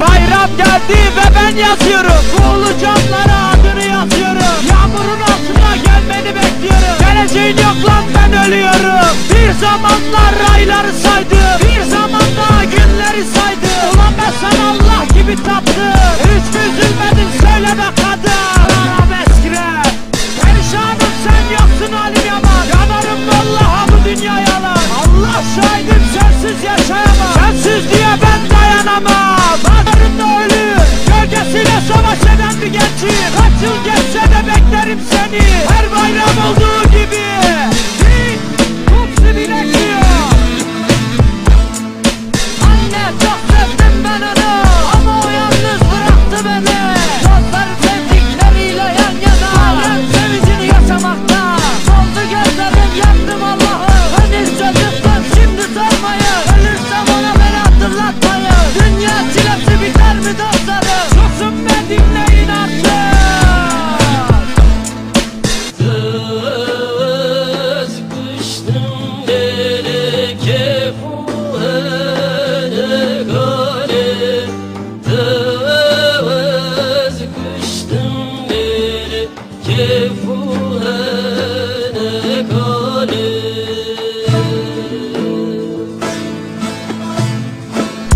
Bayram geldi ve ben yazıyorum. Kuğulu camlara adını yazıyorum. Yağmurun altına gelmeni bekliyorum Geleceğin yok lan ben ölüyorum. Bir zamanlar ayları saydım. Bir zamanlar günleri saydım. Ulan ben sana Allah gibi taptım Hiç üzülmedin söyleme kadın. Arabesk rap Perişanım sen yoksun halim yaman. Yanarım vallaha bu dünya yalan Allah şahidim sensiz yaşayamam. Sensiz diye ben dayanamam. Baharında ölür Gölgesiyle savaş eden bir gençim. Kaç yıl seni Her bayram olduğu gibi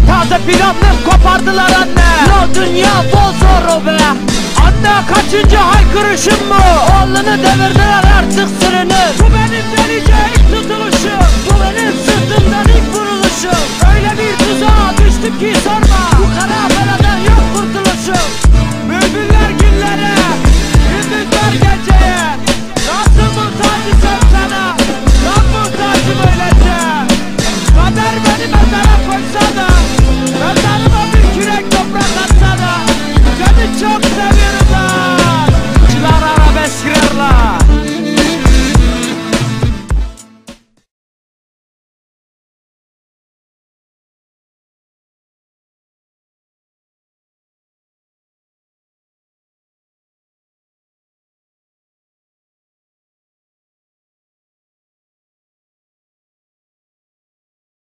Taze planım kopardılar anne. La dünya bol zoru be. Anne kaçıncı haykırışım bu? Oğlunu devirdiler artık sürünür. Bu benim vereceğim.